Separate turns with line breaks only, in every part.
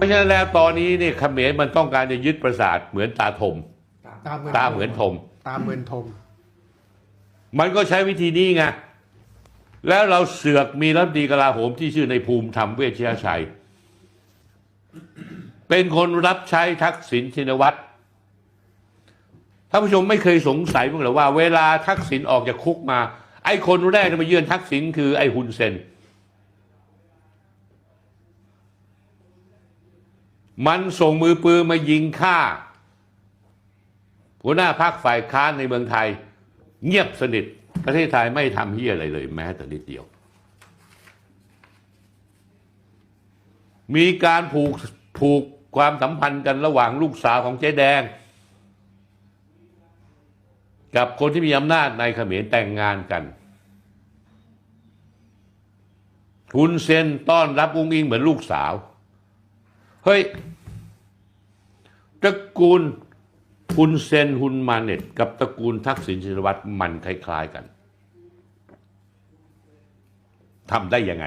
ราะฉะนั้นแล้วตอนนี้เนี่ยเขมรมันต้องการจะยึดปราสาทเหมือนตาทม
ตาเหมือน
ตาเหมือนทม
ตาเหมือนทม
มันก็ใช้วิธีนี้ไงแล้วเราเสือกมีรัฐมนตรีกลาโหมที่ชื่อในภูมิธรรมเวชยชัย เป็นคนรับใช้ทักษิณชินวัตรท่านผู้ชมไม่เคยสงสัยมั้างเหรอว่าเวลาทักษิณออกจากคุกมา ไอ้คนแรกที่มาเยือนทักษิณคือไอ้ฮุนเซน มันส่งมือปืนมายิงฆ่า หัวหน้าพรรคฝ่ายค้านในเมืองไทย เงียบสนิท ประเทศไทยไม่ทำเฮียอะไรเลย แม้แต่นิดเดียว มีการผูกผูกความสัมพันธ์กันระหว่างลูกสาวของเจ๊แดง กับคนที่มีอำนาจในเขมรแต่งงานกันคุณเซนต้อนรับอุ้งอิงเหมือนลูกสาว เฮ้ย ตระกูลฮุนเซนฮุนมาเน็ต กับตระกูลทักษิณชินวัตรมันคล้าย ๆกันทำได้ยังไง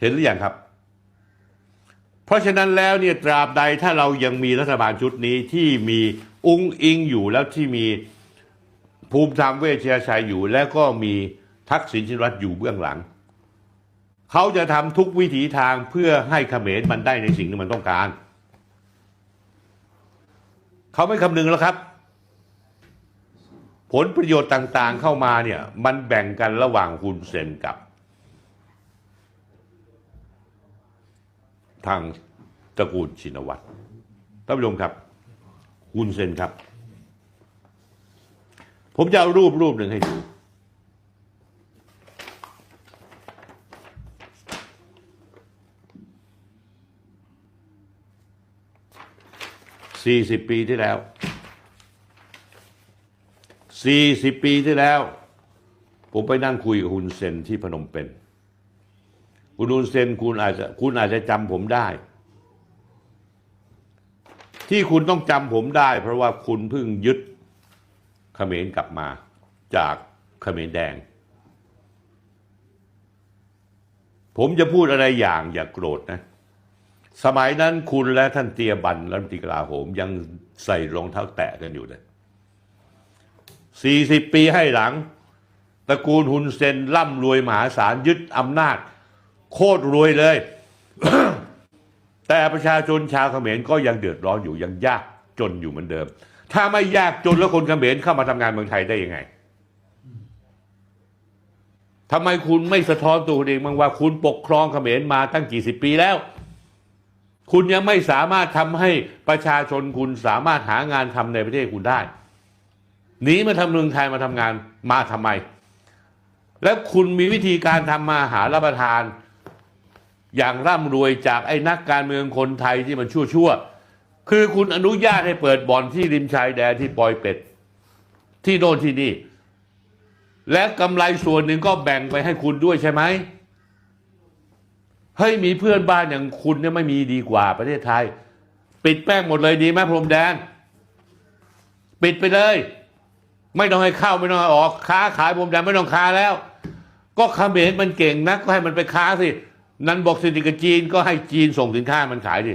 เห็นหรือยังครับ เพราะฉะนั้นแล้วเนี่ยตราบใดถ้าเรายังมีรัฐบาลชุดนี้ที่มีอุ้งอิงอยู่แล้วที่มีภูมิธรรมเวชยชัยอยู่ แล้วก็มีทักษิณชินวัตรอยู่เบื้องหลัง เขาจะทำทุกวิถีทางเพื่อให้เขมรมันได้ในสิ่งที่มันต้องการ เขาไม่คำนึงแล้วครับ ผลประโยชน์ต่างๆเข้ามาเนี่ย มันแบ่งกันระหว่างคุนเซนกับ ทางตระกูลชินวัตรท่านผู้ชมครับ คุนเซนครับ ผมจะเอารูปรูปหนึ่งให้ดู สี่สิบปีที่แล้วสี่สิบปีที่แล้ว ผมไปนั่งคุยกับคุณเซนที่พนมเปญคุณฮุนเซนคุณอาจจะคุณอาจจะจำผมได้ ที่คุณต้องจำผมได้ เพราะว่าคุณเพิ่งยึดเขมรกลับมาจากเขมรแดง ผมจะพูดอะไรอย่างอย่ากโกรธนะ สมัยนั้นคุณและท่านเตียบันรัฐมนตรีกลาโหมยังใส่รองเท้าแตะกันอยู่เลยสี่สิบปีให้หลังตระกูลฮุนเซนร่ำรวยมหาศาลยึดอำนาจ โคตรรวยเลย แต่ประชาชนชาวเขมรก็ยังเดือดร้อนอยู่ยังยากจนอยู่เหมือนเดิม ถ้าไม่ยากจนแล้วคนเขมรเข้ามาทำงานเมืองไทยได้ยังไงทำไมคุณไม่สะท้อนตัวเองบ้างว่าคุณปกครองเขมรมาตั้งกี่สิบปีแล้ว คุณยังไม่สามารถทำให้ประชาชนคุณสามารถหางานทำในประเทศคุณได้หนีมาทำเมืองไทยมาทำงานมาทำไม แล้วคุณมีวิธีการทำมาหารับประทาน อย่างร่ำรวยจากไอ้นักการเมืองคนไทยที่มันชั่วๆคือคุณอนุญาตให้เปิดบ่อนที่ริมชายแดนที่ปอยเป็ด ที่โน่นที่นี่ และกำไรส่วนหนึ่งก็แบ่งไปให้คุณด้วยใช่ไหม เฮ้ยมีเพื่อนบ้านอย่างคุณเนี่ยไม่มีดีกว่าประเทศไทย ปิดแป้งหมดเลยดีไหมพรมแดน ปิดไปเลย ไม่ต้องให้เข้าไม่ต้องให้ออกค้าขายพรมแดนไม่ต้องค้าแล้ว ก็เขมรมันเก่งนักก็ให้มันไปค้าสินั้นบอกสิทธิกับจีนก็ให้จีนส่งสินค้ามันขายดิ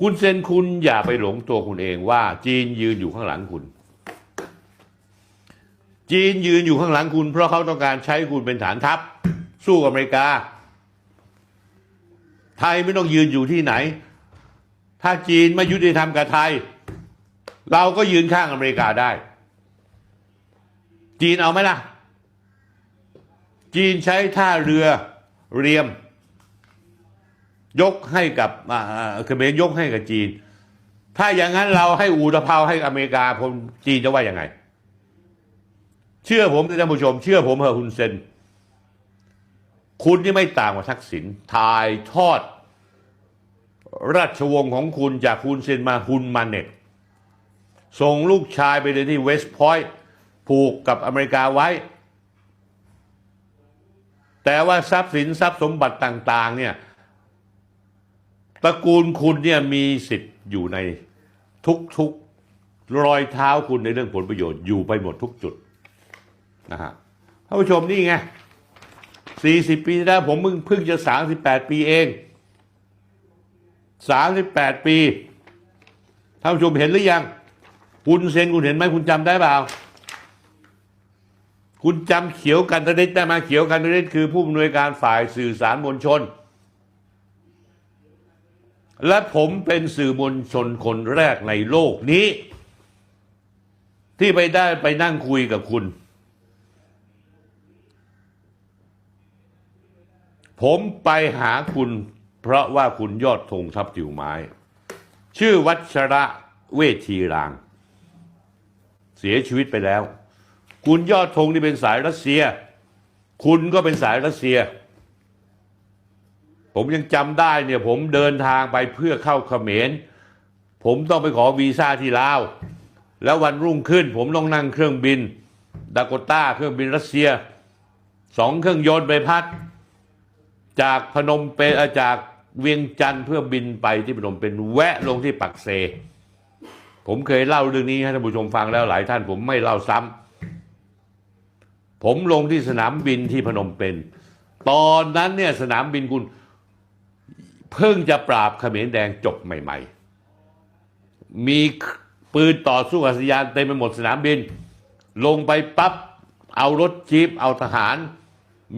คุณเซนคุณอย่าไปหลงตัวคุณเองว่าจีนยืนอยู่ข้างหลังคุณ จีนยืนอยู่ข้างหลังคุณเพราะเขาต้องการใช้คุณเป็นฐานทัพ สู้กับอเมริกา ไทยไม่ต้องยืนอยู่ที่ไหน ถ้าจีนไม่ยุติธรรมกับไทย เราก็ยืนข้างอเมริกาได้ จีนเอาไหมล่ะ จีนใช้ท่าเรือเรียม ยกให้กับอ่าอ่าเขมรยกให้กับจีน ถ้าอย่างนั้นเราให้อูตะเภาให้อเมริกาผมจีนจะว่ายังไง เชื่อผมท่านผู้ชม เชื่อผมเถอคุณเซน คุณนี่ไม่ต่างกว่าทักษิณถ่ายทอด ราชวงศ์ของคุณจากคุณเซนมาฮุนมาเน็ตส่งลูกชายไปเลยที่เวสต์พอยต์ผูกกับอเมริกาไว้ แต่ว่าทรัพย์สินทรัพย์สมบัติต่าง ๆ เนี่ยตระกูลคุณเนี่ยมีสิทธิ์อยู่ในทุกๆรอยเท้าคุณในเรื่องผลประโยชน์อยู่ไปหมดทุกจุด นะฮะท่านผู้ชมนี่ไงสี่สิบปีแล้วผมมึงเพิ่งจะสามสิบแปดปีเองสามสิบแปดปีท่านผู้ชมเห็นหรือยัง คุณเซนคุณเห็นไหมคุณจำได้เปล่า คุณจำเขียวกันตนิดได้ไหมาเขียวกันตนิดคือผู้อำนวยการฝ่ายสื่อสารมวลชน และผมเป็นสื่อมวลชนคนแรกในโลกนี้ ที่ไปได้ไปนั่งคุยกับคุณ ผมไปหาคุณเพราะว่าคุณยอดธงทับทิวไม้ ชื่อวัชระเวทีราง เสียชีวิตไปแล้ว คุณยอดธงนี่เป็นสายรัสเซีย คุณก็เป็นสายรัสเซีย ผมยังจำได้เนี่ยผมเดินทางไปเพื่อเข้าเขมร ผมต้องไปขอวีซ่าที่ลาว แล้ววันรุ่งขึ้น ผมต้องนั่งเครื่องบินดากต้าเครื่องบินรัสเซียสองเครื่องยนต์ใบพัด จากพนมเปญอ่อจากเวียงจันทร์เพื่อบินไปที่พนมเปญแวะลงที่ปักเซ ผมเคยเล่าเรื่องนี้ให้ท่านผู้ชมฟังแล้วหลายท่านผมไม่เล่าซ้ำผมลงที่สนามบินที่พนมเปญตอนนั้นเนี่ยสนามบินคุณเพิ่งจะปราบเขมรแดงจบใหม่ ๆ มีปืนต่อสู้อากาศยานเต็มไปหมดสนามบิน ลงไปปั๊บเอารถจี๊ปเอาทหาร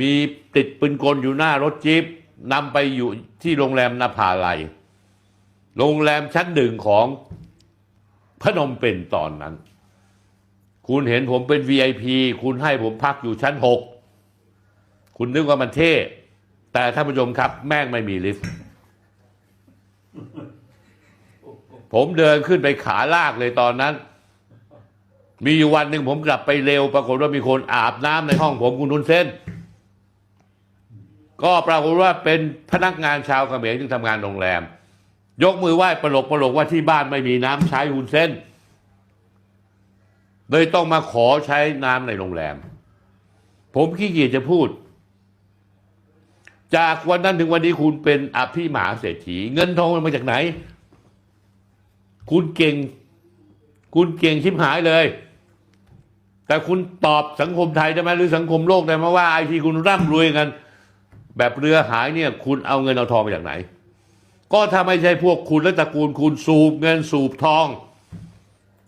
มีติดปืนกลอยู่หน้ารถจี๊ปนำไปอยู่ที่โรงแรมนาภาลัย โรงแรมชั้นหนึ่งของพนมเปญตอนนั้น คุณเห็นผมเป็น VIP คุณให้ผมพักอยู่ชั้นหกคุณนึกว่ามันเท่ แต่ท่านผู้ชมครับ แม่งไม่มีลิฟต์ผมเดินขึ้นไปขาลากเลยตอนนั้น มีอยู่วันหนึ่งผมกลับไปเร็ว ปรากฏว่ามีคนอาบน้ำในห้องผมคุณนุนเส้น ก็ปรากฏว่าเป็นพนักงานชาวเขมรที่ทำงานโรงแรม ยกมือไหว้ประหลกประหลกว่าที่บ้านไม่มีน้ำใช้คุณเส้นเลยต้องมาขอใช้น้ำในโรงแรม ผมขี้เกียจจะพูด จากวันนั้นถึงวันนี้คุณเป็นอภิมหาเศรษฐี เงินทองมันมาจากไหน คุณเก่ง คุณเก่งชิบหายเลยแต่คุณตอบสังคมไทยได้ไหมหรือสังคมโลกได้ไหมว่าไอ้ที่คุณร่ำรวยกัน แบบเรือหายเนี่ยคุณเอาเงินเอาทองมาจากไหน ก็ถ้าไม่ใช่พวกคุณและตระกูลคุณสูบเงินสูบทอง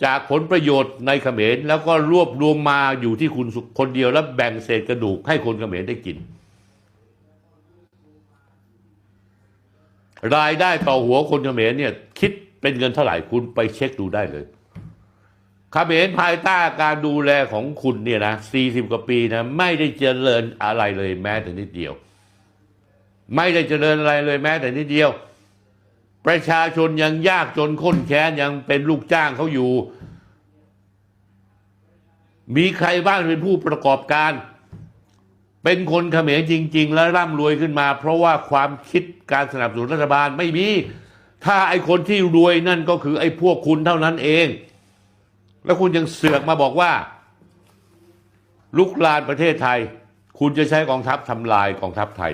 จากผลประโยชน์ในเขมรแล้วก็รวบรวมมาอยู่ที่คุณคนเดียวแล้วแบ่งเศษกระดูกให้คนเขมรได้กิน รายได้ต่อหัวคนเขมรเนี่ยคิดเป็นเงินเท่าไหร่คุณไปเช็คดูได้เลยเขมรภายใต้การดูแลของคุณเนี่ยนะ40 กว่าปีนะไม่ได้เจริญอะไรเลยแม้แต่นิดเดียว ไม่ได้เจริญอะไรเลยแม้แต่นิดเดียว ประชาชนยังยากจนข้นแค้นยังเป็นลูกจ้างเขาอยู่ มีใครบ้างเป็นผู้ประกอบการ เป็นคนเขมรจริง ๆ แล้วร่ำรวยขึ้นมา เพราะว่าความคิดการสนับสนุนรัฐบาลไม่มี ถ้าไอ้คนที่รวยนั่นก็คือไอ้พวกคุณเท่านั้นเอง แล้วคุณยังเสือกมาบอกว่า ลุกลานประเทศไทย คุณจะใช้กองทัพทำลายกองทัพไทย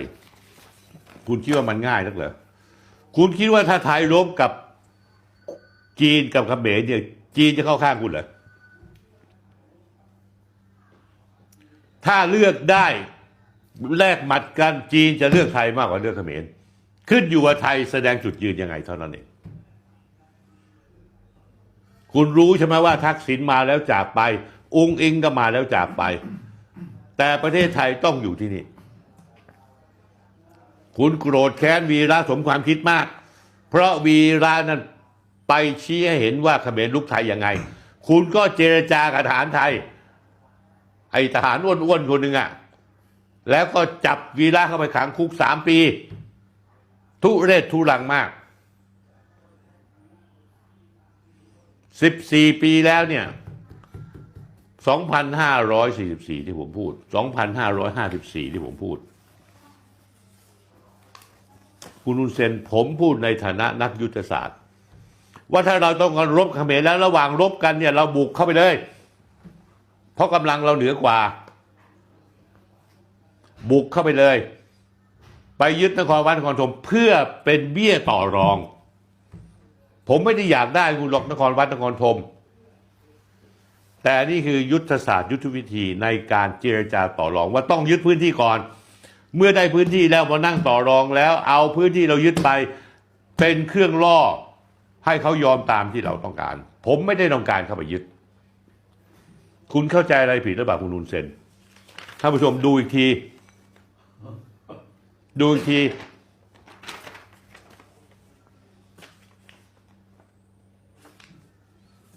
คุณคิดว่ามันง่ายนักเหรอคุณคิดว่าถ้าไทยรบกับจีนกับเขมรเนี่ย จีนจะเข้าข้างคุณเหรอถ้าเลือกได้แลกหมัดกันจีนจะเลือกไทยมากกว่าเลือกเขมรขึ้นอยู่ว่าไทยแสดงจุดยืนยังไงเท่านั้นเองคุณรู้ใช่ไหมว่าทักษิณมาแล้วจากไป องค์อิงก็มาแล้วจากไป แต่ประเทศไทยต้องอยู่ที่นี่ คุณโกรธแค้นวีระสมความคิดมาก เพราะวีระนั้นไปชี้ให้เห็นว่าเขมรลุกไทยยังไง คุณก็เจรจากับทหารไทย ไอทหารอ้วนๆคนหนึ่งอะ่ะแล้วก็จับวีระเข้าไปขังคุกสามปี ทุเรศทุรังมากสิบสี่ปีแล้วเนี่ยสองพันห้าร้อยสี่สิบสี่ที่ผมพูดสองพันห้าร้อยห้าสิบสี่ที่ผมพูด คุณอุนเซนผมพูดในฐานะนักยุทธศาสตร์ ว่าถ้าเราต้องการรบเขมรแล้วระหว่างรบกันเนี่ยเราบุกเข้าไปเลย เพราะกำลังเราเหนือกว่า บุกเข้าไปเลย ไปยึดนครวัดนครธมเพื่อเป็นเบี้ยต่อรอง ผมไม่ได้อยากได้คุณหรอกนครวัดนครธมแต่นี่คือยุทธศาสตร์ยุทธวิธีในการเจรจาต่อรองว่าต้องยึดพื้นที่ก่อน เมื่อได้พื้นที่แล้วมานั่งต่อรองแล้ว เอาพื้นที่เรายึดไปเป็นเครื่องล่อ ให้เขายอมตามที่เราต้องการ ผมไม่ได้ต้องการเข้าไปยึด คุณเข้าใจอะไรผิดหรือเปล่าคุณนุนเซนท่านผู้ชมดูอีกที ดูอีกที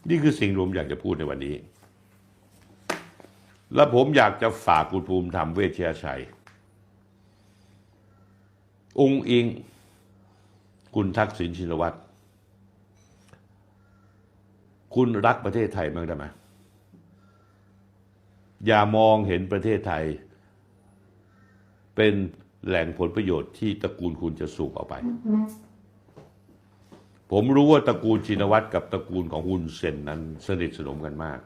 นี่คือสิ่งรวมอยากจะพูดในวันนี้ และผมอยากจะฝากคุณภูมิธรรมเวชยชัย องอิง คุณทักษิณชินวัตรคุณรักประเทศไทยมั้างได้ไหมอย่ามองเห็นประเทศไทย เป็นแหล่งผลประโยชน์ที่ตระกูลคุณจะสูบเอาไป ผมรู้ว่าตระกูลชินวัตรกับตระกูลของฮุนเซนนั้นสนิทสนมกันมาก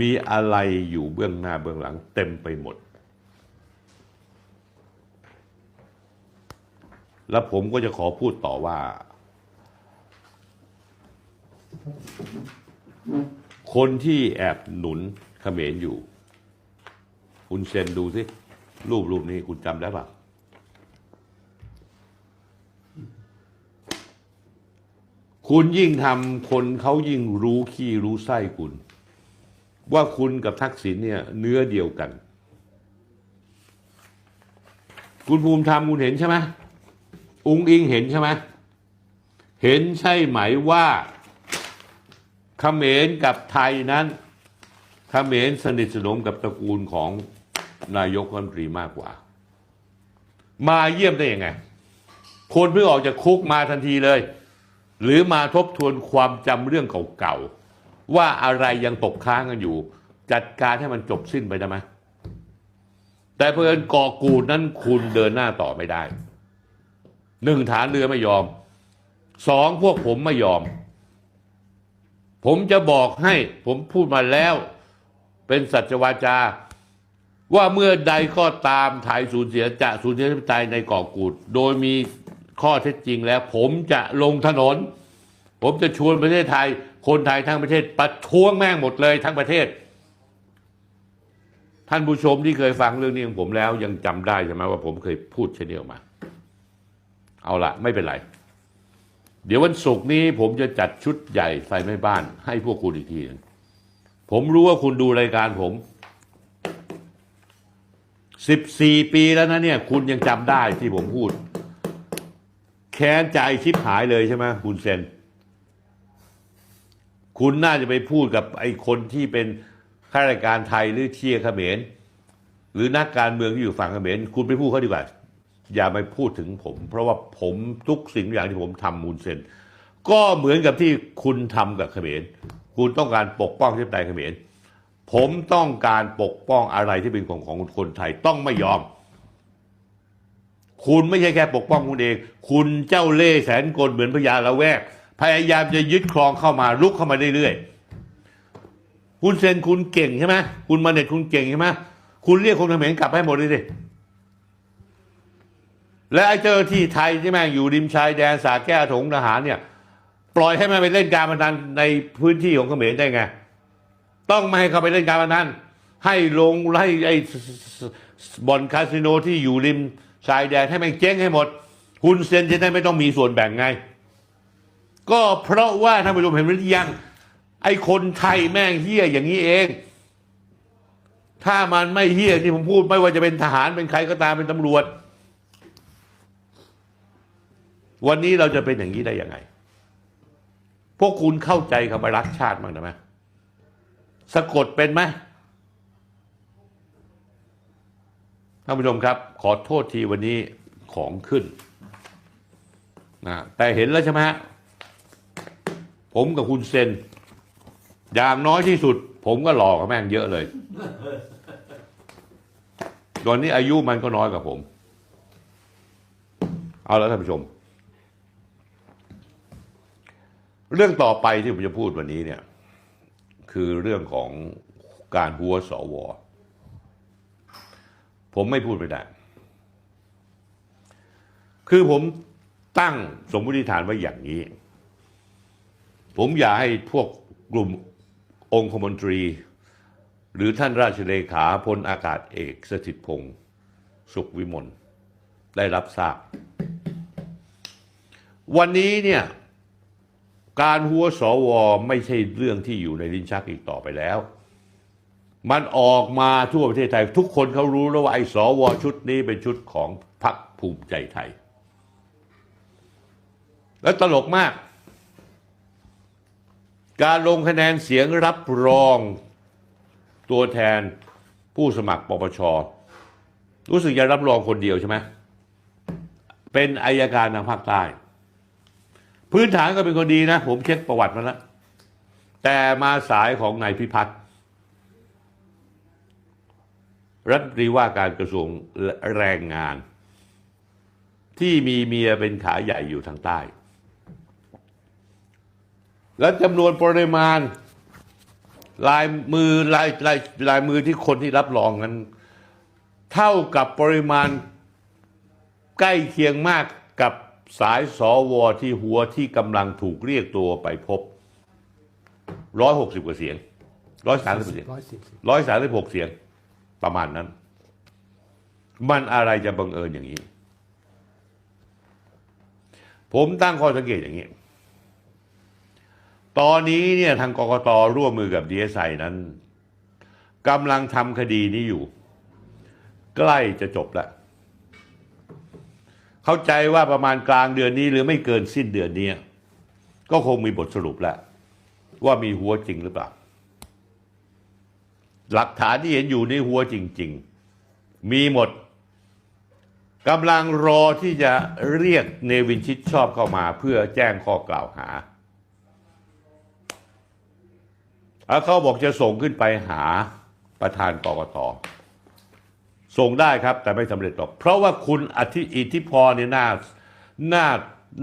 มีอะไรอยู่เบื้องหน้าเบื้องหลังเต็มไปหมด แล้วผมก็จะขอพูดต่อว่า คนที่แอบหนุนเขมรอยู่ คุณเซนดูสิ รูปรูปนี้คุณจำได้ปะคุณยิ่งทำคนเขายิ่งรู้ขี้รู้ไส้คุณ ว่าคุณกับทักษิณเนี่ย เนื้อเดียวกัน คุณภูมิธรรมคุณเห็นใช่ไหม อุงอิงเห็นใช่ไหมเห็นใช่ไหมว่าเขมรกับไทยนั้นเขมรสนิทสนมกับตระกูลของนายกรัฐมนตรีมากกว่า มาเยี่ยมได้ยังไง คนเพิ่งออกจากคุกมาทันทีเลย หรือมาทบทวนความจำเรื่องเก่าๆ ว่าอะไรยังตกค้างกันอยู่ จัดการให้มันจบสิ้นไปได้ไหมแต่เพื่อนก่อกูดนั้นคุณเดินหน้าต่อไม่ได้ หนึ่งฐานเรือไม่ยอมสองพวกผมไม่ยอม ผมจะบอกให้ผมพูดมาแล้ว เป็นสัจวาจา ว่าเมื่อใดก็ตามไทยสูญเสียจะสูญเสียธิปไตยในเกาะกูด โดยมีข้อเท็จจริงแล้ว ผมจะลงถนน ผมจะชวนประเทศไทย คนไทยทั้งประเทศประท้วงแม่งหมดเลยทั้งประเทศ ท่านผู้ชมที่เคยฟังเรื่องนี้ของผมแล้ว ยังจำได้ใช่ไหมว่าผมเคยพูดเช่นนี้ออกมา เอาละไม่เป็นไร เดี๋ยววันศุกร์นี้ผมจะจัดชุดใหญ่ไฟไหม้บ้าน ให้พวกคุณอีกทีหนึงผมรู้ว่าคุณดูรายการผมสิบสี่ปีแล้วนะเนี่ย คุณยังจำได้ที่ผมพูด แค้นใจชิบหายเลยใช่ไหมคุณเซน คุณน่าจะไปพูดกับไอ้คนที่เป็นข้าราชการไทยหรือเชียร์เขมร หรือนักการเมืองที่อยู่ฝั่งเขมร คุณไปพูดเขาดีกว่า อย่าไปพูดถึงผม เพราะว่าผมทุกสิ่งอย่างที่ผมทำมูลเซนก็เหมือนกับที่คุณทำกับเขมรคุณต้องการปกป้องที่ปไตยเขมรผมต้องการปกป้องอะไรที่เป็นของของคนไทยต้องไม่ยอม คุณไม่ใช่แค่ปกป้องคุณเอง คุณเจ้าเล่ห์แสนกลเหมือนพญาละแวก พยายามจะยึดครองเข้ามาลุกเข้ามาเรื่อยๆคุณเซนคุณเก่งใช่ไหมคุณมาเน็ตคุณเก่งใช่ไหมคุณเรียกคนเขมรกลับให้หมดเลยสิ และไอ้เจ้าหน้าที่ไทยที่แม่งอยู่ริมชายแดนสาแก้วถงทหารเนี่ย ปล่อยให้มันไปเล่นการพนันในพื้นที่ของเขมรได้ไง ต้องไม่ให้เขาไปเล่นการพนันให้ลงให้ไอ้บ่อนคาสิโนที่อยู่ริมชายแดนให้มันเจ๊งให้หมดคุณเซนจะได้ไม่ต้องมีส่วนแบ่งไง ก็เพราะว่าท่านผู้ชมเห็นหรือยังไอ้คนไทยแม่งเฮี้ยอย่างนี้เอง ถ้ามันไม่เฮี้ยที่ผมพูดไม่ว่าจะเป็นทหารเป็นใครก็ตามเป็นตำรวจ วันนี้เราจะเป็นอย่างนี้ได้ยังไง พวกคุณเข้าใจคำว่ารักชาติมั้างนะไหมสะกดเป็นไหมท่านผู้ชมครับ ขอโทษทีวันนี้ของขึ้นนะแต่เห็นแล้วใช่ไหมผมกับคุณเซน อย่างน้อยที่สุด ผมก็หลอกกับแม่งเยอะเลยตอนนี้อายุมันก็น้อยกว่าผม เอาแล้วท่านผู้ชม เรื่องต่อไปที่ผมจะพูดวันนี้เนี่ย คือเรื่องของการหัวสว ผมไม่พูดไม่ได้ คือผมตั้งสมมติฐานไว้อย่างนี้ ผมอยากให้พวกกลุ่มองคมนตรี หรือท่านราชเลขาพลอากาศเอกสถิตพงศ์สุขวิมลได้รับทราบ วันนี้เนี่ย การหัวสวไม่ใช่เรื่องที่อยู่ในลิ้นชักอีกต่อไปแล้ว มันออกมาทั่วประเทศไทย ทุกคนเขารู้แล้วว่าไอ้สวชุดนี้เป็นชุดของพรรคภูมิใจไทย แล้วตลกมาก การลงคะแนนเสียงรับรองตัวแทนผู้สมัครปปช รู้สึกจะรับรองคนเดียวใช่ไหมเป็นอายการทางภาคใต้ พื้นฐานก็เป็นคนดีนะ ผมเช็คประวัติมาแล้ว แต่มาสายของนายพิพัฒน์รัฐมนตรีว่าการกระทรวงแรงงาน ที่มีเมียเป็นขาใหญ่อยู่ทางใต้ และจำนวนปริมาณลายมือลายลายลายมือที่คนที่รับรองนั้นเท่ากับปริมาณใกล้เคียงมากกับ สายสอวอที่หัวที่กำลังถูกเรียกตัวไปพบร้อยหกสิบกว่าเสียงร้อยสามสิบเสียง
ร้อยสิบ
ร้อยสามสิบหกเสียง ประมาณนั้น มันอะไรจะบังเอิญอย่างนี้ ผมตั้งข้อสังเกตอย่างนี้ ตอนนี้เนี่ยทางกกตร่วมมือกับดีเอสไอนั้นกำลังทำคดีนี้อยู่ ใกล้จะจบแล้ว เข้าใจว่าประมาณกลางเดือนนี้หรือไม่เกินสิ้นเดือนนี้ ก็คงมีบทสรุปแล้ว ว่ามีหัวจริงหรือเปล่า หลักฐานที่เห็นอยู่ในหัวจริง ๆ มีหมดกำลังรอที่จะเรียกเนวินชิดชอบเข้ามาเพื่อแจ้งข้อกล่าวหาแล้วเขาบอกจะส่งขึ้นไปหาประธานกรกต ส่งได้ครับ แต่ไม่สำเร็จหรอก เพราะว่าคุณอธิอิทธิพรเนี่ยน่าน่า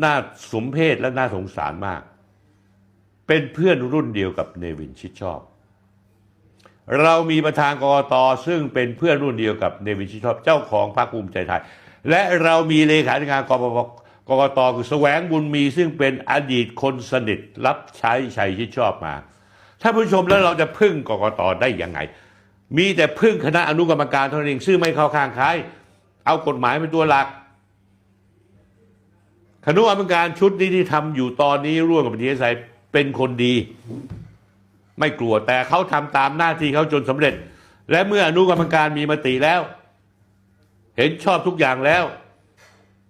น่าสมเพศและน่าสงสารมาก เป็นเพื่อนรุ่นเดียวกับเนวินชิดชอบ เรามีประธานกรกตซึ่งเป็นเพื่อนรุ่นเดียวกับเนวินชิดชอบเจ้าของพรรคภูมิใจไทย และเรามีเลขาธิการกปปกกตคือแสวงบุญมีซึ่งเป็นอดีตคนสนิทรับใช้ชัยชิดชอบมาท่านผู้ชมแล้วเราจะพึ่งกกตได้ยังไง มีแต่พึ่งคณะอนุกรรมการเท่านั้นเองซึ่งไม่เข้าข้างใครเอากฎหมายเป็นตัวหลัก คณะกรรมการชุดนี้ที่ทำอยู่ตอนนี้ร่วมกับดีเอสไอเป็นคนดี ไม่กลัวแต่เขาทำตามหน้าที่เขาจนสำเร็จ และเมื่ออนุกรรมการมีมติแล้ว เห็นชอบทุกอย่างแล้ว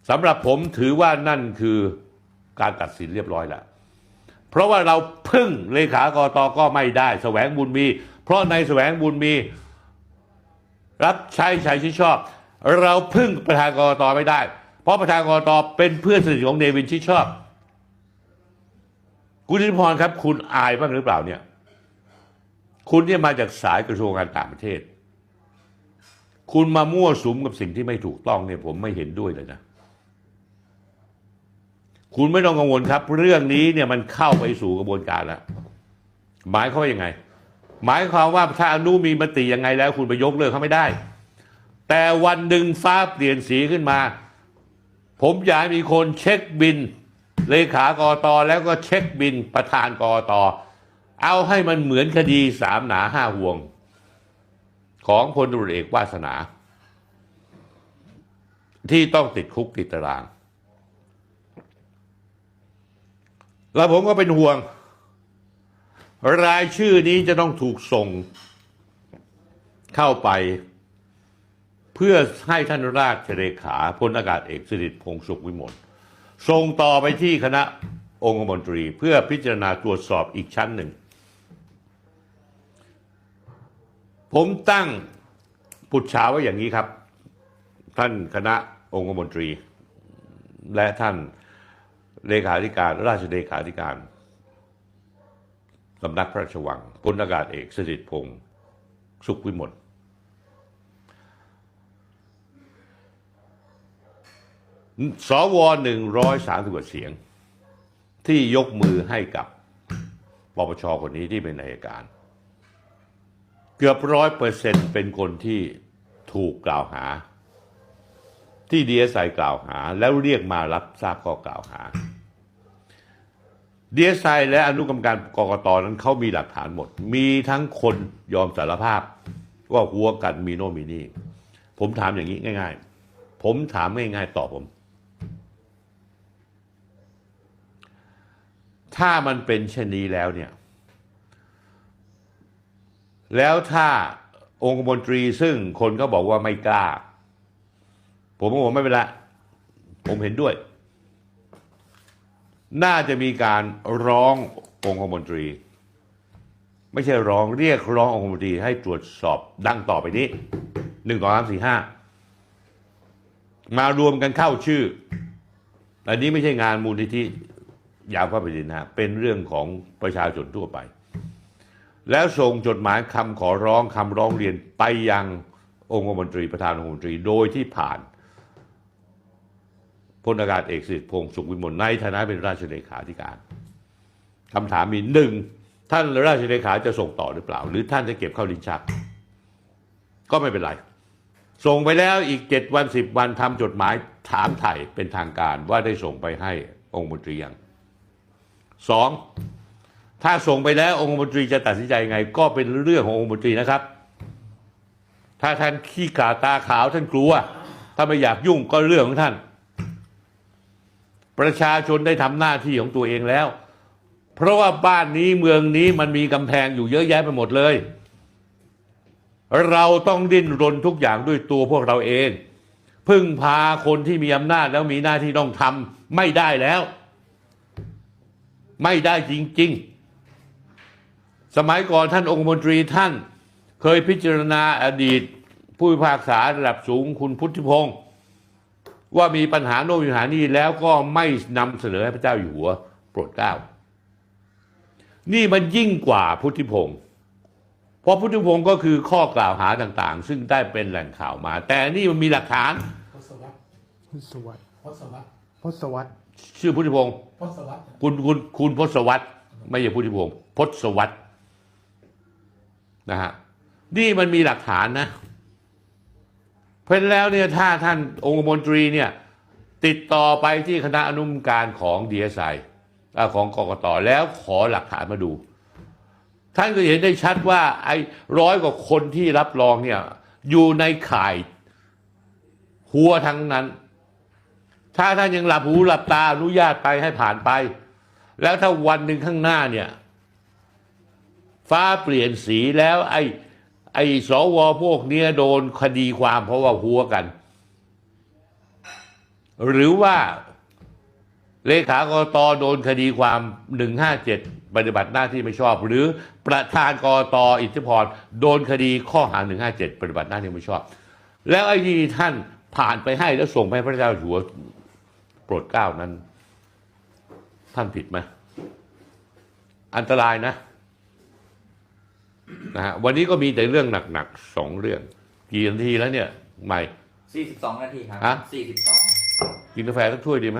สำหรับผมถือว่านั่นคือการตัดสินเรียบร้อยแล้วเพราะว่าเราพึ่งเลขากรตก็ไม่ได้ แสวงบุญมี ราะในแสวงบุญมี รับใช้ชัยชิดชอบ เราพึ่งประธานกรตไม่ได้ เพราะประธานกรตเป็นเพื่อนสนิทของเนวินชิดชอบ คุณนิพรครับ คุณอายบ้างหรือเปล่าเนี่ย คุณเนี่ยมาจากสายกระทรวงการต่างประเทศ คุณมามั่วสุมกับสิ่งที่ไม่ถูกต้องเนี่ยผมไม่เห็นด้วยเลยนะคุณไม่ต้องกังวลครับ เรื่องนี้เนี่ยมันเข้าไปสู่กระบวนการแล้วหมายเขาว่ายังไง หมายความว่าถ้าอนุมีมติยังไงแล้วคุณไปยกเลิกเขาไม่ได้ แต่วันหนึ่งฟ้าเปลี่ยนสีขึ้นมา ผมอยากมีคนเช็คบิน เลขากรตแล้วก็เช็คบินประธานกรตเอาให้มันเหมือนคดีสามหนาห้าห่วง ของพลตำรเอกวาสนา ที่ต้องติดคุกติดตาราง แล้วผมก็เป็นห่วง รายชื่อนี้จะต้องถูกส่งเข้าไป เพื่อให้ท่านราชเลขาพลอากาศเอกสิริพงษ์สุขวิมลส่งต่อไปที่คณะองคมนตรี เพื่อพิจารณาตรวจสอบอีกชั้นหนึ่ง ผมตั้งปุจฉาไว้อย่างนี้ครับ ท่านคณะองคมนตรี และท่านเลขาธิการ ราชเลขาธิการ สำนักพระราชวังพลอากาศเอกสถิตพงศ์สุขวิมลสวหนึ่งร้อยสามสิบกว่าเสียง ที่ยกมือให้กับปปชคนนี้ที่เป็นนายการ เกือบร้อยเปอร์เซ็นเป็นคนที่ถูกกล่าวหา ที่ดีเอสไอกล่าวหา แล้วเรียกมารับทราบข้อกล่าวหา ดีเอสไอและอนุกรรมการกรกตนั้นเขามีหลักฐานหมด มีทั้งคนยอมสารภาพ ว่าหัวกันมีโนมินีผมถามอย่างนี้ง่าย ๆ ผมถามง่ายๆตอบผม ถ้ามันเป็นเช่นนี้แล้วเนี่ย แล้วถ้าองคมนตรีซึ่งคนก็บอกว่าไม่กล้า ผมก็บอกไม่เป็นไรผมเห็นด้วย น่าจะมีการร้ององคมนตรี ไม่ใช่ร้องเรียกร้ององคมนตรีให้ตรวจสอบดังต่อไปนี้หนึ่งสองสามสี่ห้ามารวมกันเข้าชื่อ อันนี้ไม่ใช่งานมูลนิธิยามพระแผ่นดินนะเป็นเรื่องของประชาชนทั่วไป แล้วส่งจดหมายคำขอร้องคำร้องเรียนไปยังองคมนตรีประธานองคมนตรีโดยที่ผ่าน พลอากาศเอกสิทธิพงศ์สุขวิมลในฐานะเป็นราชเลขาธิการคำถามมีหนึ่งท่านราชเลขาจะส่งต่อหรือเปล่า หรือท่านจะเก็บเข้าลิ้นชัก ก็ไม่เป็นไร ส่งไปแล้วอีกเจ็ดวันสิบวันทำจดหมายถามไถ่เป็นทางการว่าได้ส่งไปให้องค์มนตรียังสองถ้าส่งไปแล้วองค์มนตรีจะตัดสินใจไง ก็เป็นเรื่องขององค์มนตรีนะครับ ถ้าท่านขี้กาตาขาวท่านกลัว ถ้าไม่อยากยุ่งก็เรื่องของท่าน ประชาชนได้ทำหน้าที่ของตัวเองแล้ว เพราะว่าบ้านนี้เมืองนี้มันมีกำแพงอยู่เยอะแยะไปหมดเลย เราต้องดิ้นรนทุกอย่างด้วยตัวพวกเราเอง พึ่งพาคนที่มีอำนาจแล้วมีหน้าที่ต้องทำไม่ได้แล้ว ไม่ได้จริง ๆ สมัยก่อนท่านองคมนตรีท่าน เคยพิจารณาอดีตผู้พิพากษาระดับสูงคุณพุทธิพงศ์ ว่ามีปัญหาโน่นมีปัญหานี่แล้วก็ไม่นำเสนอให้พระเจ้าอยู่หัวโปรดเกล้า นี่มันยิ่งกว่าพุทธิพงศ์เพราะพุทธิพงศ์ก็คือข้อกล่าวหาต่าง ๆ ซึ่งได้เป็นแหล่งข่าวมา แต่นี่มันมีหลักฐาน
พศวรรษ
พุทธวัตร
พศวรรษ
พศวัตร
ชื่อพุทธิพงศ์
พศวรรษ
คุณคุณคุณพศวัตรไม่ใช่พุทธิพงศ์พศวัตรนะฮะนี่มันมีหลักฐานนะเพ ราะฉะนั้นแล้วเนี่ยถ้าท่านองคมนตรีเนี่ยติดต่อไปที่คณะอนุกรรมการของดีเอสไอของกกตแล้วขอหลักฐานมาดู ท่านก็เห็นได้ชัดว่าไอ้ร้อยกว่าคนที่รับรองเนี่ยอยู่ในข่ายหัวทั้งนั้น ถ้าท่านยังหลับหูหลับตาอนุญาตไปให้ผ่านไป แล้วถ้าวันหนึ่งข้างหน้าเนี่ย ฟ้าเปลี่ยนสีแล้วไอ้ ไอ้สวพวกเนี้ยโดนคดีความเพราะว่าหัวกัน หรือว่าเลขากรตโดนคดีความ 157 ปฏิบัติหน้าที่ไม่ชอบ หรือประธานกรตอิทธิพรโดนคดีข้อหา 157 ปฏิบัติหน้าที่ไม่ชอบ แล้วไอ้ที่ท่านผ่านไปให้แล้วส่งไปให้พระเจ้าอยู่หัวโปรดเกล้านั้น ท่านผิดไหมอันตรายนะ นะฮะวันนี้ก็มีแต่เรื่องหนักๆสองเรื่อง กี่นาทีแล้วเนี่ย ใหม่
42นาทีครับ
ฮะ
42
กินกาแฟสักถ้วยดีไหม